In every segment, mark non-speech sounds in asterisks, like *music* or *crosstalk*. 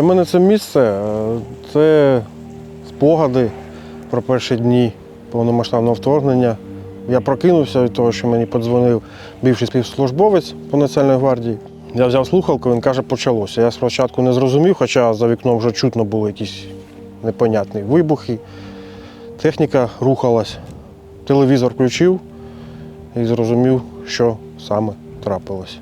Для мене це місце е, це спогади про перші дні повномасштабного вторгнення. Я прокинувся від того, що мені подзвонив бивший співслужбовець по Національній гвардії. Я взяв слухалку, він каже, почалося. Я спочатку не зрозумів, хоча за вікном вже чутно були якісь непонятні вибухи. Техніка рухалась. Телевізор включив і зрозумів, що саме трапилось.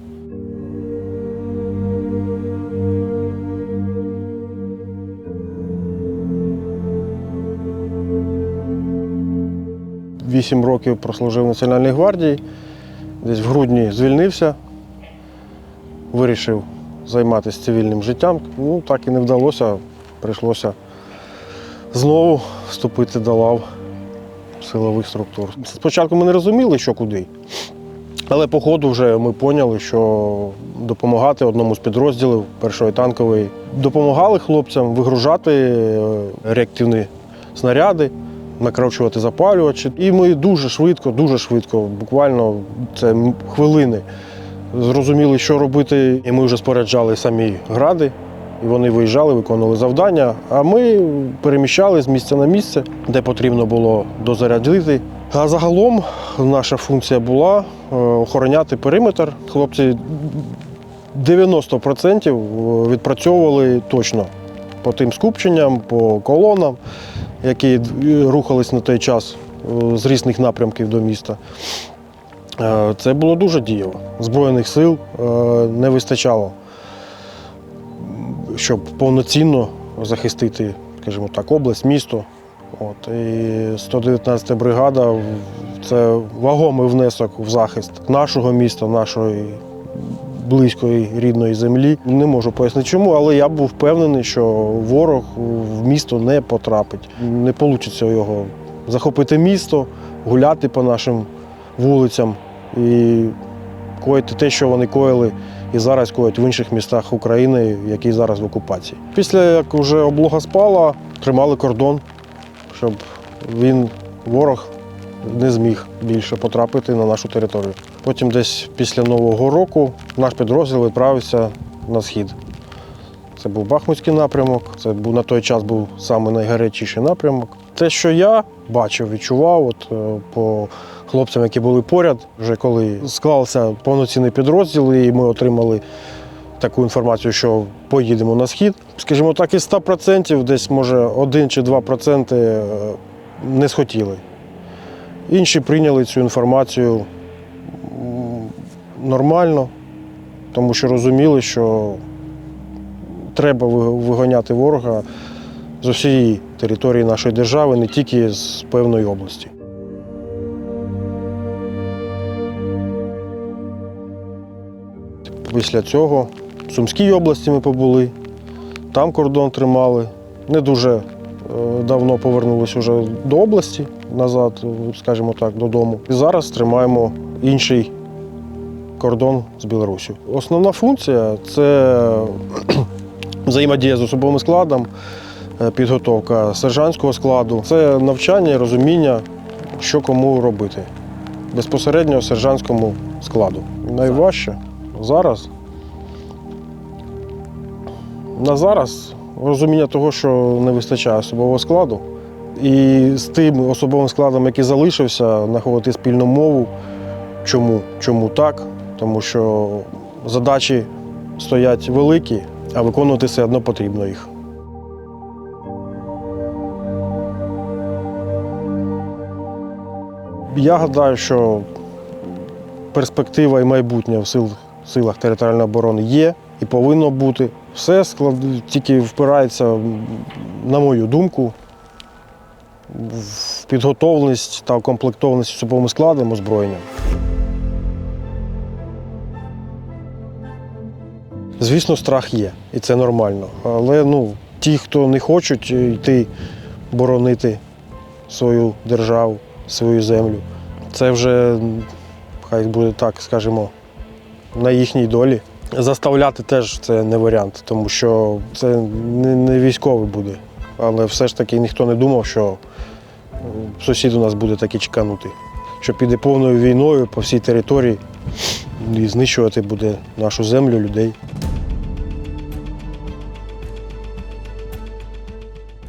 Вісім років прослужив в Національній гвардії, десь в грудні звільнився, вирішив займатися цивільним життям. Ну, так і не вдалося. Прийшлося знову вступити до лав силових структур. Спочатку ми не розуміли, що куди. Але по ходу вже ми поняли, що допомагати одному з підрозділів першої танкової допомагали хлопцям вигружати е, реактивні снаряди, накручувати запалювачі. І ми дуже швидко, дуже швидко, буквально це хвилини, зрозуміли, що робити. І ми вже споряджали самі гради. І вони виїжджали, виконували завдання. А ми переміщали з місця на місце, де потрібно було дозарядити. А загалом наша функція була е, охороняти периметр. Хлопці 90% відпрацьовували точно по тим скупченням, по колонам, які е, рухались на той час е, з різних напрямків до міста. Е, Це було дуже дієво. Збройних сил не вистачало щоб повноцінно захистити, скажімо так, область, місто. От, і 119 бригада це вагомий внесок в захист нашого міста, нашої близької рідної землі. Не можу пояснити чому, але я був впевнений, що ворог в місто не потрапить. Не вийде його захопити місто, гуляти по нашим вулицям і коїти те, що вони коїли і зараз коять в інших містах України, які зараз в окупації. Після як вже облога спала, тримали кордон, щоб він, ворог, не зміг більше потрапити на нашу територію. Потім десь після Нового року наш підрозділ відправився на схід. Це був Бахмутський напрямок, це був на той час був саме найгарячіший напрямок. Те, що я бачив, відчував, от е, по хлопцям, які були поряд, вже коли склався повноцінний підрозділ, і ми отримали таку інформацію, що поїдемо на схід. Скажімо так, із 100% десь може 1 чи 2% е, не схотіли. Інші прийняли цю інформацію нормально, тому що розуміли, що треба ви- виганяти ворога з усієї території нашої держави, не тільки з певної області. Після цього в Сумській області ми побули, там кордон тримали. Не дуже е, давно повернулися вже до області назад, скажімо так, додому. І зараз тримаємо інший кордон з Білорусі. Основна функція це *clears throat* взаємодія з особовим складом, е, підготовка сержантського складу, це навчання і розуміння, що кому робити безпосередньо сержантському складу. Найважче зараз. На зараз розуміння того, що не вистачає особового складу. І з тим особовим складом, який залишився, знаходити спільну мову. Чому? Чому так? Тому що задачі стоять великі, а виконувати все одно потрібно їх. Я гадаю, що перспектива і майбутнє в сил, силах територіальної оборони є і повинно бути. Все склад... тільки впирається, на мою думку, в підготовленість та укомплектованість особовим складом озброєнням. Звісно, страх є, і це нормально. Але ну, ті, хто не хочуть йти боронити свою державу, свою землю, це вже хай буде так, скажімо, на їхній долі. Заставляти теж це не варіант, тому що це не, не військовий буде. Але все ж таки ніхто не думав, що сусід у нас буде таки чеканути, що піде повною війною по всій території і знищувати буде нашу землю, людей.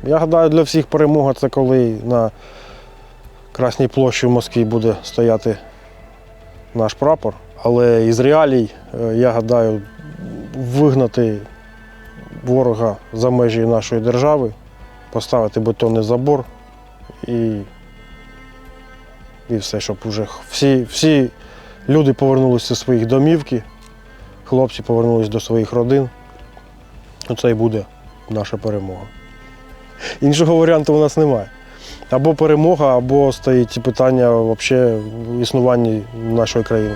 Я гадаю, для всіх перемога це коли на Красній площі в Москві буде стояти наш прапор. Але із реалій, е, я гадаю, вигнати ворога за межі нашої держави, поставити бетонний забор і, і все, щоб вже всі, всі люди повернулися зі своїх домівки, хлопці повернулися до своїх родин. Оце і буде наша перемога. *laughs* Іншого варіанту у нас немає. Або перемога, або стоїть питання взагалі існування нашої країни.